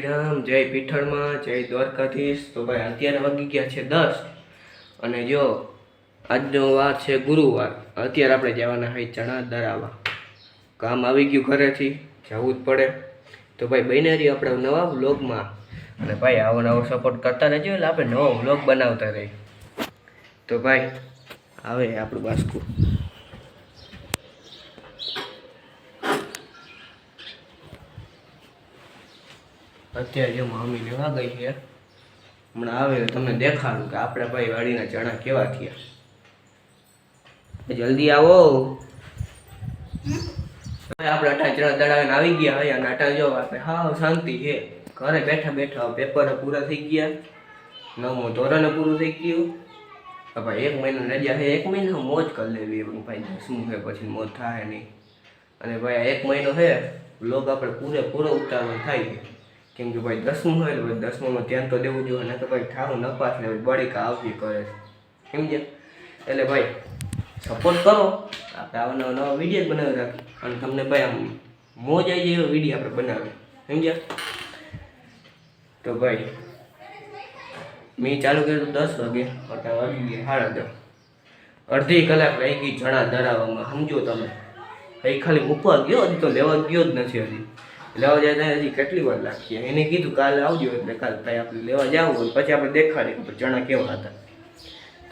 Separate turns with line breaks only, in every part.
શ્રી રામ જય પીઠળમાં, જય દ્વારકાધીશ. તો ભાઈ, અત્યારે વાગી ગયા છે દસ. અને જો, આજનો વાર છે ગુરુવાર. અત્યારે આપણે જવાના હોય ચણા દરાવા. કામ આવી ગયું ઘરેથી, જવું જ પડે. તો ભાઈ બને રહી આપણે નવા વ્લોગમાં. અને ભાઈ, આવો નવો સપોર્ટ કરતા રહેજો, એટલે આપણે નવો વ્લોગ બનાવતા રહીએ. તો ભાઈ, આવે આપણું બાસ્કું. અત્યારે જો મમ્મી લેવા ગઈ છે, હમણાં આવે તમને દેખાડું કે આપણે ભાઈ વાડીના ચણા કેવા થયા. જલ્દી આવો. આપણે અટા ચણા દડાવીને આવી ગયા હવે અને અટા જો આપણે હા શાંતિ છે. ઘરે બેઠા બેઠા પેપર પૂરા થઈ ગયા. નવમું ધોરણ પૂરું થઈ ગયું. ભાઈ એક મહિનો રજા છે, એક મહિનો મોજ કરી લેવી પણ ભાઈ શું છે પછી મોજ થાય નહીં. અને ભાઈ એક મહિનો છે લોક આપણે પૂરેપૂરો ઉતારો થાય છે. કેમ કે ભાઈ દસમું હોય તો ભાઈ દસમામાં ધ્યાન તો દેવું જોઈએ ને તો ભાઈ ઠારું નપાસ ને બળીકા આવતી કરે છે. સમજ્યા એટલે ભાઈ સપોર્ટ કરો. આપણે આવા નવા નવા વીડિયો બનાવી રાખી અને તમને ભાઈ આમ મોજ આવી જાય એવો વીડિયો આપણે બનાવીએ. સમજ્યા તો ભાઈ મેં ચાલુ કર્યું દસ વાગે અત્યારે વાગી ગયા, સાડા દસ. અડધી કલાક રહી ગઈ ચણા ધરાવવામાં. સમજો તમે. એ ખાલી મૂકવા ગયો, હજી તો લેવા ગયો જ નથી હજી. લેવા જાય ત્યાં હજી કેટલી વાર લાગશે? એને કીધું કાલે આવજો, એટલે કાલે ભાઈ આપણે લેવા જાવ હોય, પછી આપણે દેખાડે કે ચણા કેવા હતા.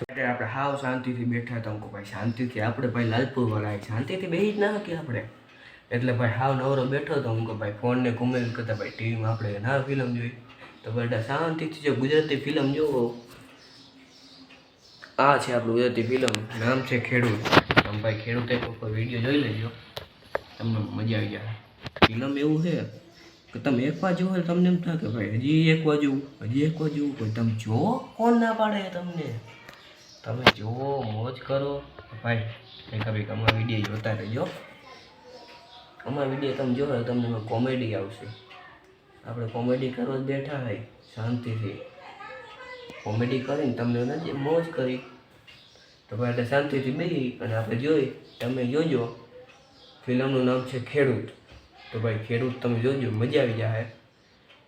એટલે આપણે હાવ શાંતિથી બેઠા હતા અંકો ભાઈ શાંતિથી. આપણે ભાઈ લાલપુર વાળા શાંતિથી બેસી જ ના શકીએ આપણે. એટલે ભાઈ હાવ નવરો બેઠો હતો હું ભાઈ ફોનને ઘુમેલ કરતા, ભાઈ ટીવીમાં આપણે ના ફિલ્મ જોઈ. તો બેટા શાંતિથી જો, ગુજરાતી ફિલ્મ જોવો. આ છે આપણું ગુજરાતી ફિલ્મ, નામ છે ખેડૂત. ભાઈ ખેડૂત એક વીડિયો જોઈ લેજો. તમને મજા આવી જાય. ફિલ્મ એવું છે કે તમે એક વાર જુઓ તમને એમ થાય કે ભાઈ હજી એક વાર હજી એક વાર જોવું તમે જુઓ કોણ ના પાડે તમને. તમે જુઓ, મોજ કરો. ભાઈ એક ભાઈ અમારા વીડિયો જોતા રહેજો. અમારા વીડિયો તમે જોવો તમને કોમેડી આવશે. આપણે કોમેડી કરવા જ બેઠા હોય, શાંતિથી. કોમેડી કરીને તમને નથી મોજ કરી. તો ભાઈ એટલે શાંતિથી બેસી અને આપણે જોઈ, તમે જોજો. ફિલ્મનું નામ છે ખેડૂત. તો ભાઈ ખેડૂત તમે જોજો મજા આવી જાય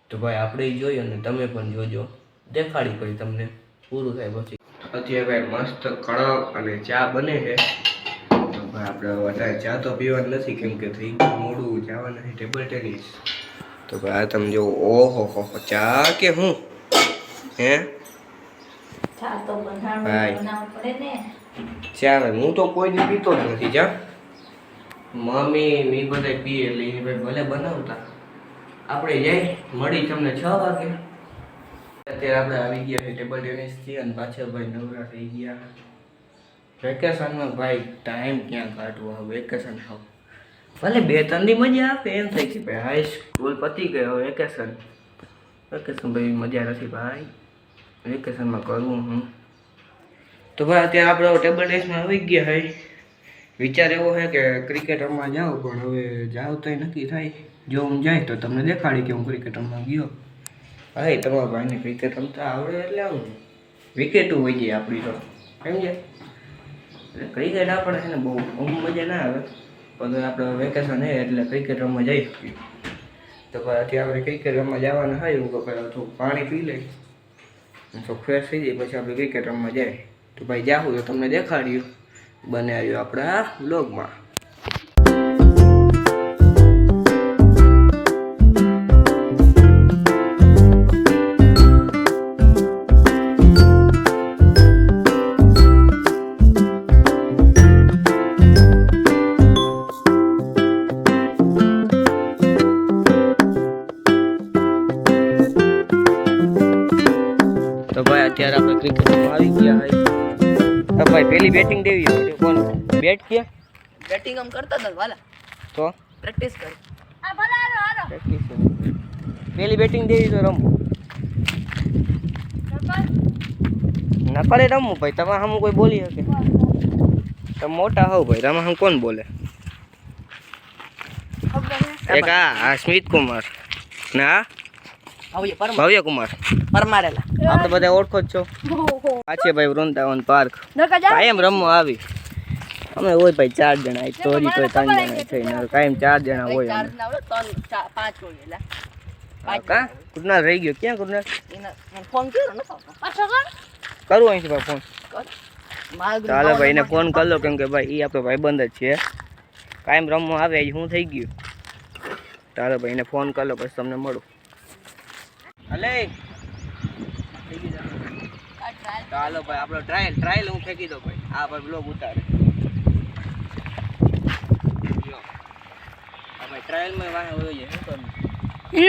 તો ભાઈ આપણે ઈ જોઈ અને તમે પણ જોજો. દેખાડી કરી તમને. પૂરું થાય પછી. અત્યારે ભાઈ મસ્ત કડક અને ચા બને છે. તો ભાઈ આપણે વધારે ચા તો પીવાની નથી કેમ કે થઈ ગયું મોડું જવાના છે ટેબલ ટેનિસ તો ભાઈ આ તમે જો ઓહો હો હો, ચા કે હું? હે?
ચા તો
ભાઈ.
બનાવવું પડે ને.
ચા હું તો કોઈ દી પીતો જ નથી જા. મમ્મી, મી બધા પીએ એટલે એ ભાઈ ભલે બનાવતા. આપણે જઈ મળી તમને છ વાગે. અત્યારે આપણે આવી ગયા ટેબલ ટેનિસથી અને પાછળ ભાઈ નવરા થઈ ગયા. વેકેશનમાં ભાઈ ટાઈમ ક્યાં કાઢવો? હવે વેકેશન હાવ. ભલે બે, ત્રણ દી મજા આપે, એમ થાય કે ભાઈ હાઈ સ્કૂલ પતી ગયો વેકેશન વેકેશન ભાઈ મજા નથી ભાઈ. વેકેશનમાં કરવું હું. તો ભાઈ અત્યારે આપણે ટેબલ ટેનિસમાં આવી ગયા હોય વિચાર એવો છે કે ક્રિકેટ રમવા જાઉં, પણ હવે જાઉં તો નક્કી થાય. જો હું જાય તો તમને દેખાડી કે હું ક્રિકેટ રમવા ગયો. હા તમારા ભાઈને ક્રિકેટ રમતા આવડે એટલે આવું. વિકેટો હોય ગઈ આપણી તો. સમજે એટલે ક્રિકેટ આપણે છે ને બહુ બહુ મજા ના આવે. પણ આપણે વેકેશન છે એટલે ક્રિકેટ રમવા જઈ શકીએ. તો પછી આપણે ક્રિકેટ રમવા જવાના હોય, હું તો પહેલાં થોડું પાણી પી લઈ તો ફ્રેશ થઈ જાય, પછી આપણે ક્રિકેટ રમવા જાય. તો ભાઈ જાઉં તો તમને દેખાડ્યું. બને આવ્યું આપણા બ્લોગમાં તો ભાઈ અત્યારે આપણે તો ભાઈ પેલી બેટિંગ દેવી હોય કોણ બેટ કે?
બેટિંગ આમ કરતા હતા વાલા.
તો?
પ્રેક્ટિસ કરી.
પ્રેક્ટિસ પેલી બેટિંગ દેવી તો રમવું નકરે? રમવું ભાઈ તમે હમ કોઈ બોલી શકે? તમે મોટા હોવ ભાઈ તમે હમ કોણ બોલે? એક આ આ સ્મિત કુમાર. ને આ?
આવીએ પરમાર
ભવ્ય કુમાર.
પરમારેલા.
આપણે બધા ઓળખો જ છો. આ છે ભાઈ વૃંદાવન પાર્ક. કાયમ રમવા આવી. અમે હોય ભાઈ ચાર જણા ચોરી તો કોઈ ત્રણ જણા થઈને કાયમ ચાર જણા હોય
ચાર
અમે.
ત્રણ પાંચ હોય
કા? કૃણાલ રહી ગયો. ક્યાં કૃણાલ
ફોન કર્યો ને પાછો કર.
કરું અહીંથી ભાઈ ફોન
કર.
ચાલો
ભાઈ
ભાઈને ફોન કરો કેમ કે ભાઈ એ આપણો ભાઈબંધ જ છે. કાયમ રમવા આવે હું થઈ ગયું. ચાલો ભાઈને ફોન કરો પછી તમને મળું. હલે ચાલો ભાઈ આપણો ટ્રાયલ ટ્રાયલ હું ફેંકી દઉં ભાઈ. આ ભાઈ બ્લોગ ઉતારે. ભાઈ ટ્રાયલમાં વાહે હોય છે શું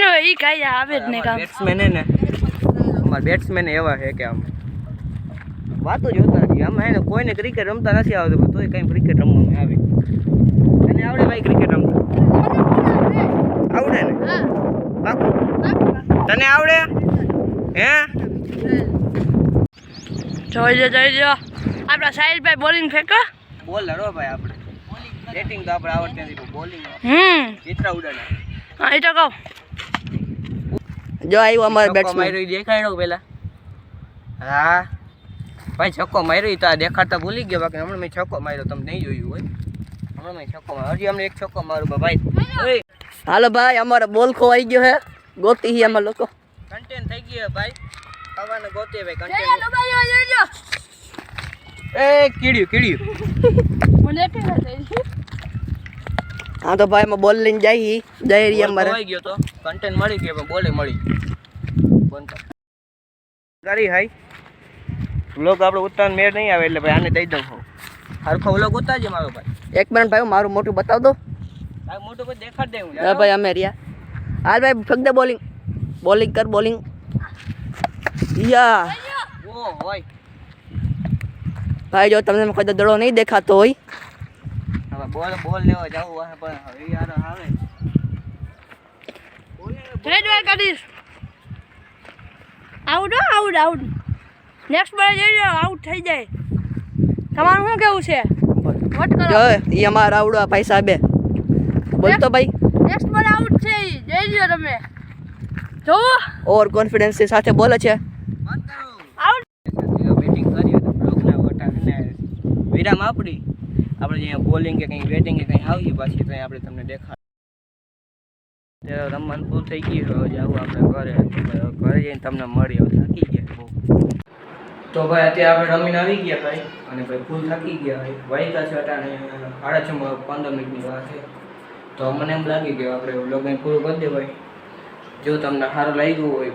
નો ઈ કાંઈ આવે જ કામ.
બેટ્સમેન હે ને અમારા બેટ્સમેન એવા છે કે આમ. વાતો જોતા નથી. આમ હે કોઈને ક્રિકેટ રમતા નથી આવતું પણ તોય કઈ ક્રિકેટ રમવામાં આવે. એને આવડે ભાઈ ક્રિકેટ રમતા આવડે ને પાકું તને આવડે? હે?
જોઈ જો જોઈ જો આપણા સાહિલભાઈ બોલિંગ ફેંકો.
બોલર હો ભાઈ આપણે. બેટિંગ તો આપણે આવડતી નથી બોલિંગ
હમ.
ચિત્રા ઉડાડે.
હા એ તો કહું.
જો આવ્યો અમારો બેટ્સમેન
માર્યો દેખાડ્યો પેલા? હા. ભાઈ છક્કો માર્યો તો આ દેખાડતા ભૂલી ગયો બાકી હમણાં મેં છક્કો માર્યો તમે નહીં જોયું હોય. હમણાં મેં છક્કો માર્યો. હજી અમને એક છક્કો મારું બા ભાઈ.
હાલો ભાઈ અમારો બોલ ખોવાઈ ગયો હે. ગોતી હી અમે લોકો.
કન્ટેન થઈ ગયો ભાઈ. ખાવાને ગોતી ભાઈ
કન્ટેન
કન્ટેન્ટ
લો ભાઈ જોઈ જો
એ કીડ્યું કીડ્યું.
મને કે ના થઈ
હા તો ભાઈ બોલ લઈને જઈ જઈ રહી
બોલ
અમારે.
ખોવાઈ ગયો તો. કન્ટેન્ટ મળી ગયો પણ બોલે મળી. કર. હાઈ વ્લોગ આપણે ઉતાર મેળ નહીં આવે એટલે ભાઈ આને દઈ દઉં હું. હરખો વ્લોગ ઉતારજે મારો ભાઈ.
એક મિનિટ ભાઈ મારું મોટું બતાવ દો
ભાઈ મોટું કોઈ દેખાડ દે હું
હા ભાઈ અમે રહ્યા. હાલ ભાઈ ફેંક દે બોલિંગ બોલિંગ કર બોલિંગ યા. ભાઈ જો તમને કોઈ દડો નહીં દેખાતો હોય.
હવે બોલ બોલ લેવા જાવું વાહે પણ હવે યાર આવે
જોઈ જો કરીશ આઉટ આઉટ આઉટ નેક્સ્ટ બોલ જઈ આઉટ થઈ જાય. તમારું શું કેવું છે? વોટ કરો?
એ અમારા આવડો ભાઈ સાહેબે બોલતો ભાઈ.
નેક્સ્ટ બોલ છે તમે? જોવો.
ઓવર કોન્ફિડન્સ સાથે બોલે છે.
આઉટ
બેટિંગ તો વટાને વિરામ આપણી. આપણે જે બોલિંગ કે કંઈ બેટિંગ કે કંઈ આવી પાછી તો આપણે તમને દેખાડ રમવાનું પૂરું થઈ ગયું હવે જાવું આપણે ઘરે. ઘરે જઈને તમને મળી હવે થાકી ગયા બહુ. તો ભાઈ અત્યારે આપણે રમીને આવી ગયા ભાઈ. અને ભાઈ ફૂલ થાકી ગયા ભાઈ. વાયકા છે અટાણે સાડા છ પંદર મિનિટની વાત છે. તો મને એમ લાગી કે આપણે વ્લોગને પૂરું કરી દે ભાઈ. જો તમને સારું લાગ્યું હોય,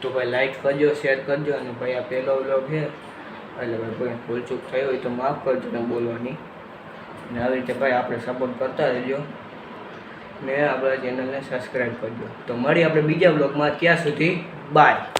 તો ભાઈ લાઈક કરજો શેર કરજો, અને ભાઈ આ પહેલો વ્લોગ છે. એટલે ભાઈ કોઈ ભૂલચૂક થઈ હોય તો માફ કરજો ને બોલવાની. ને આવી રીતે ભાઈ આપણે સપોર્ટ કરતા રહેજો. ને આપણા ચેનલને સબસ્ક્રાઈબ કરજો. તો મળી આપણે બીજા બ્લોગમાં ત્યાં સુધી બાય